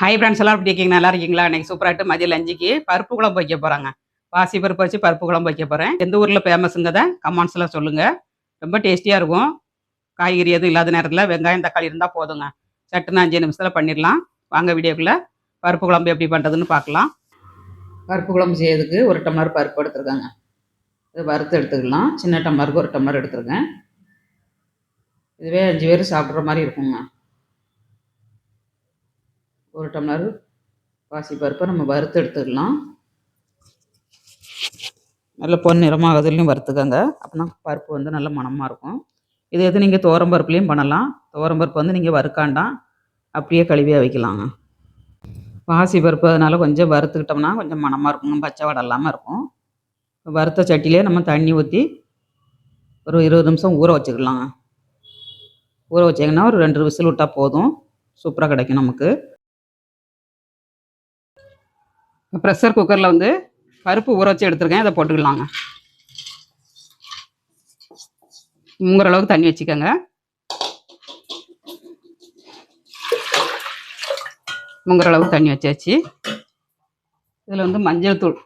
Hi friends எல்லாம் எப்படி இருக்கீங்க? நல்லா இருக்கீங்களா? இன்னைக்கு சூப்பராகிட்டு மதியம் லஞ்சுக்கு பருப்பு குழம்பு வைக்க போகிறாங்க பாசி பருப்பு வச்சு பருப்பு குழம்பு வைக்க போகிறேன் எந்த ஊரில் ஃபேமஸுங்கிறத கமெண்ட்ஸில் சொல்லுங்கள் ரொம்ப டேஸ்டியாக இருக்கும். காய்கறி எதுவும் இல்லாத நேரத்தில் வெங்காயம் தக்காளி இருந்தால் போதுங்க. சட்டுன்னு அஞ்சு நிமிஷத்தில் பண்ணிடலாம். வாங்க வீடியோக்குள்ளே. பருப்பு குழம்பு எப்படி பண்ணுறதுன்னு பார்க்கலாம். பருப்பு குழம்பு செய்யறதுக்கு ஒரு டம்ளர் பருப்பு எடுத்துருக்காங்க. இது வறுத்து எடுத்துக்கலாம். சின்ன டம்ளருக்கு ஒரு டம்ளர் எடுத்துருக்கேன். இதுவே அஞ்சு பேர் சாப்பிட்ற மாதிரி இருக்குங்க. ஒரு டம்ளர் பாசி பருப்பை நம்ம வறுத்து எடுத்துக்கலாம் நல்ல பொன் நிறமாகதுலையும் வறுத்துக்கோங்க. அப்படின்னா பருப்பு வந்து நல்ல மணமாக இருக்கும். இது எது நீங்கள் துவரம் பருப்புலேயும் பண்ணலாம். துவரம் பருப்பு வந்து நீங்கள் வறுக்காண்டாம் அப்படியே கழுவியாக வைக்கலாங்க. பாசி பருப்பு அதனால் கொஞ்சம் வறுத்துக்கிட்டோம்னா கொஞ்சம் மணமாக இருக்கும். பச்சை வடை இல்லாமல் இருக்கும். வறுத்த சட்டிலே நம்ம தண்ணி ஊற்றி ஒரு இருபது நிமிஷம் ஊற வச்சுக்கலாங்க. ஊற வச்சிங்கன்னா ஒரு ரெண்டு விசில் விட்டால் போதும். சூப்பராக கிடைக்கும் நமக்கு. ப்ரெஷர் குக்கரில் வந்து பருப்பு ஊற வச்சு எடுத்துருக்கேன். அதை போட்டுக்கலாங்க. மூங்குற அளவுக்கு தண்ணி வச்சுக்கோங்க. மூங்குற அளவுக்கு தண்ணி வச்சாச்சு. இதில் வந்து மஞ்சள் தூள்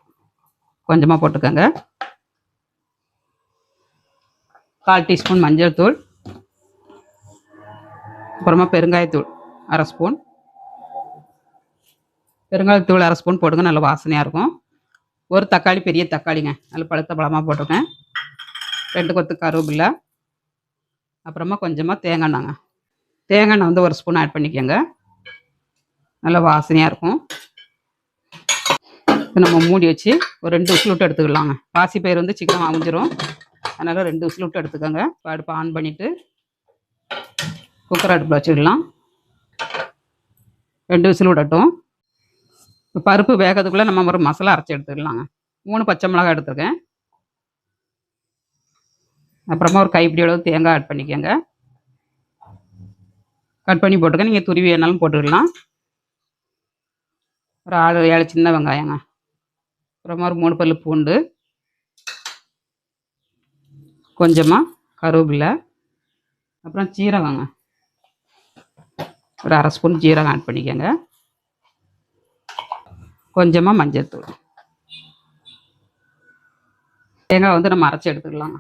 கொஞ்சமாக போட்டுக்கோங்க. கால் டீஸ்பூன் மஞ்சள் தூள். அப்புறமா பெருங்காயத்தூள். அரை ஸ்பூன். பெருங்காயத்தூள் அரை ஸ்பூன் போடுங்க நல்ல வாசனையாக இருக்கும். ஒரு தக்காளி பெரிய தக்காளிங்க. நல்ல பழுத்த பழமாக போட்டிருக்கேன். ரெண்டு கொத்து கருவேப்பில்லை அப்புறமா கொஞ்சமாக தேங்காய் எண்ணெய்ங்க. தேங்காய் எண்ணெய் வந்து ஒரு ஸ்பூன் ஆட் பண்ணிக்கோங்க. நல்ல வாசனையாக இருக்கும். இப்போ நம்ம மூடி வச்சு ஒரு ரெண்டு விசில் விட்டு எடுத்துக்கலாங்க. பாசி பயிர் வந்து சிக்கன் அமைஞ்சிரும் அதனால் ரெண்டு விசில் விட்டு எடுத்துக்கோங்க. அடுப்பை ஆன் பண்ணிவிட்டு குக்கர் அடுப்பில் வச்சுக்கலாம். ரெண்டு விசில் விடட்டும். பருப்பு வேகிறதுக்குள்ளே நம்ம ஒரு மசாலா அரைச்சி எடுத்துக்கலாங்க. மூணு பச்சை மிளகாய் எடுத்துருக்கேன். அப்புறமா ஒரு கைப்பிடி அளவு தேங்காய் ஆட் பண்ணிக்கோங்க. கட் பண்ணி போட்டுக்க. நீங்கள் துருவி வேணாலும் போட்டுக்கலாம். ஒரு ஆறு ஏழு சின்ன வெங்காயங்க. அப்புறமா ஒரு மூணு பல்லு பூண்டு. கொஞ்சமாக கருவேப்பிலை. அப்புறம் சீரகங்க. ஒரு அரை ஸ்பூன் ஜீரகம் ஆட் பண்ணிக்கோங்க. கொஞ்சமாக மஞ்சத்தூள் தேங்காய் வந்து நம்ம அரைச்சி எடுத்துக்கலாங்க.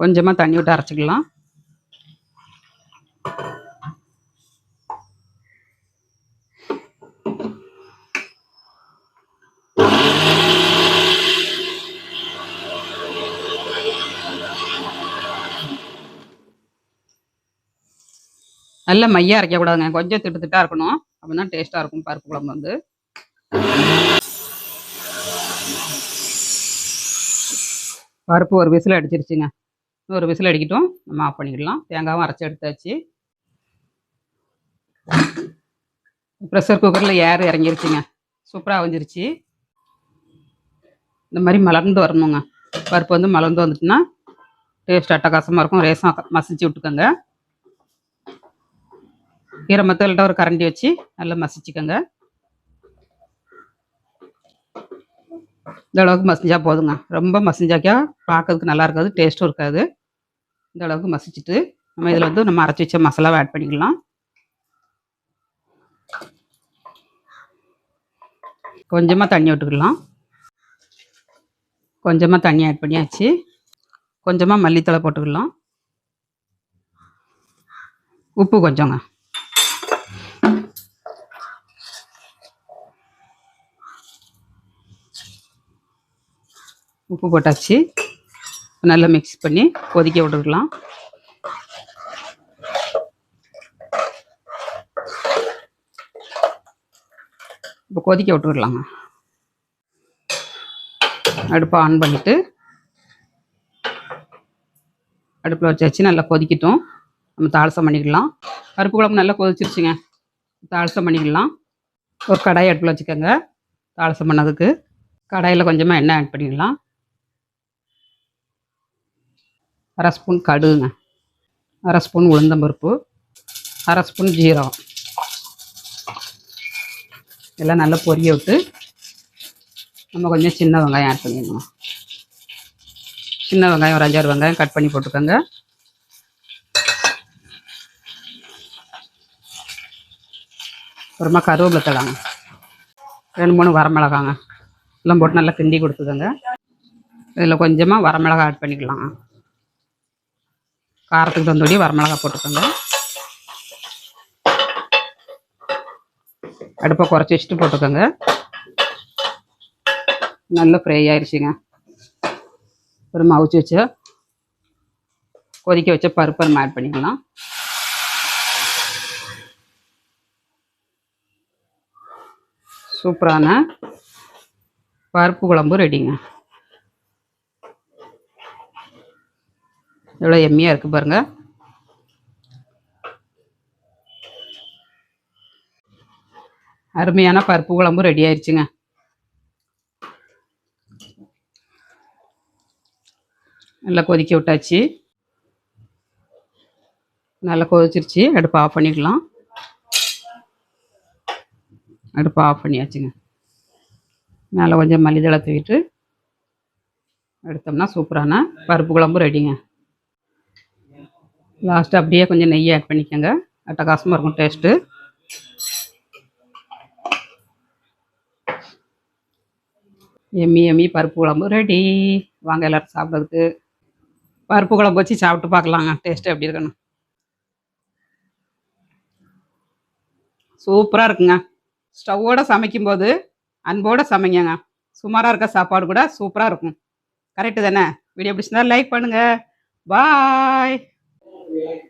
கொஞ்சமாக தண்ணி விட்டு அரைச்சிக்கலாம். நல்ல மையாக அரைக்கக்கூடாதுங்க. கொஞ்சம் திட்டு திட்டாக இருக்கணும். அப்போ தான் டேஸ்ட்டாக இருக்கும் பருப்பு குழம்பு வந்து. பருப்பு ஒரு விசில் அடிச்சிருச்சுங்க. ஒரு விசில் அடிக்கட்டும். நம்ம ஆஃப் பண்ணிக்கலாம். தேங்காவும் அரைச்சி எடுத்தாச்சு. ப்ரெஷர் குக்கரில் ஏர் இறங்கிருச்சுங்க. சூப்பராக வந்துருச்சு. இந்த மாதிரி மலர்ந்து வரணுங்க. பருப்பு வந்து மலர்ந்து வந்துட்டுன்னா டேஸ்ட் அட்டகாசமாக இருக்கும். ரேசம் மசிச்சு விட்டுக்கோங்க. ஈரமத்தல்கிட்ட ஒரு கரண்டி வச்சு நல்லா மசிச்சுக்கோங்க. இந்த அளவுக்கு மசிஞ்சா போதுங்க. ரொம்ப மசிஞ்சாக்கா பார்க்கறதுக்கு நல்லா இருக்காது டேஸ்ட்டும் இருக்காது. இந்த அளவுக்கு மசிச்சுட்டு நம்ம இதில் வந்து நம்ம அரைச்சி வச்ச மசாலாவை ஆட் பண்ணிக்கலாம். கொஞ்சமாக தண்ணி விட்டுக்கலாம். கொஞ்சமாக தண்ணி ஆட் பண்ணியாச்சு. கொஞ்சமாக மல்லித்தலை போட்டுக்கலாம். உப்பு கொஞ்சங்க. உப்பு போட்டாச்சு. நல்லா மிக்ஸ் பண்ணி கொதிக்க விட்டுக்கலாம் இப்போ கொதிக்க விட்டுக்கலாங்க அடுப்பை ஆன் பண்ணிவிட்டு அடுப்பில் வச்சாச்சு நல்லா கொதிக்கட்டும். நம்ம தாளசம் பண்ணிக்கலாம். பருப்பு குழம்பு நல்லா கொதிச்சிருச்சுங்க. தாளசம் பண்ணிக்கலாம். ஒரு கடாய் அடுப்பில் வச்சுக்கோங்க. தாளசம் பண்ணதுக்கு கடாயில் கொஞ்சமாக எண்ணெய் ஆட் பண்ணிக்கலாம். அரை ஸ்பூன் கடுகுங்க. அரை ஸ்பூன் உளுந்தம்பருப்பு அரை ஸ்பூன் ஜீரகம். எல்லாம் நல்லா பொரிய விட்டு நம்ம கொஞ்சம் சின்ன வெங்காயம் ஆட் பண்ணிடணும். சின்ன வெங்காயம் ஒரு அஞ்சாறு வெங்காயம் கட் பண்ணி போட்டுக்கோங்க. அப்புறமா கருவேப்பிலை தடாங்க ரெண்டு மூணு வரமிளகாங்க. எல்லாம் போட்டு நல்லா கிண்டி கொடுத்துக்கோங்க. இதில் கொஞ்சமாக வரமிளகா ஆட் பண்ணிக்கலாம். காரத்துக்கு தந்தோடி வரமிளகா போட்டுக்கோங்க. அடுப்பை குறைச்சி வச்சுட்டு போட்டுக்கோங்க. நல்ல ஃப்ரை ஆயிடுச்சுங்க ஒரு மவுச்சு வச்ச கொதிக்க வச்ச பருப்பு நம்ம ஆட் பண்ணிக்கலாம். சூப்பரான பருப்பு குழம்பு ரெடிங்க எவ்வளோ எம்மியாக இருக்குது பாருங்கள் அருமையான பருப்பு குழம்பு ரெடி ஆயிடுச்சுங்க நல்லா கொதிக்க விட்டாச்சு. நல்லா கொதிச்சிருச்சு. அடுப்பை ஆஃப் பண்ணிக்கலாம். அடுப்பை ஆஃப் பண்ணியாச்சுங்க. மேலே கொஞ்சம் மல்லித்தழை தூக்கிட்டு எடுத்தோம்னா சூப்பரான பருப்பு குழம்பு ரெடிங்க. லாஸ்ட்டு அப்படியே கொஞ்சம் நெய் ஆட் பண்ணிக்கோங்க. அட்டகாசமாக இருக்கும் டேஸ்ட்டு எம்மி எம்மி பருப்பு குழம்பு ரெடி வாங்க எல்லாரும் சாப்பிட்றதுக்கு. பருப்பு குழம்பு வச்சு சாப்பிட்டு பார்க்கலாங்க. டேஸ்ட்டு எப்படி இருக்கணும் சூப்பராக இருக்குங்க. ஸ்டவ்வோட சமைக்கும்போது அன்போடு சமைங்கங்க. சுமாராக இருக்க சாப்பாடு கூட சூப்பராக இருக்கும். கரெக்டு தானே? வீடியோ பிடிச்சிருந்தா லைக் பண்ணுங்கள் பாய் create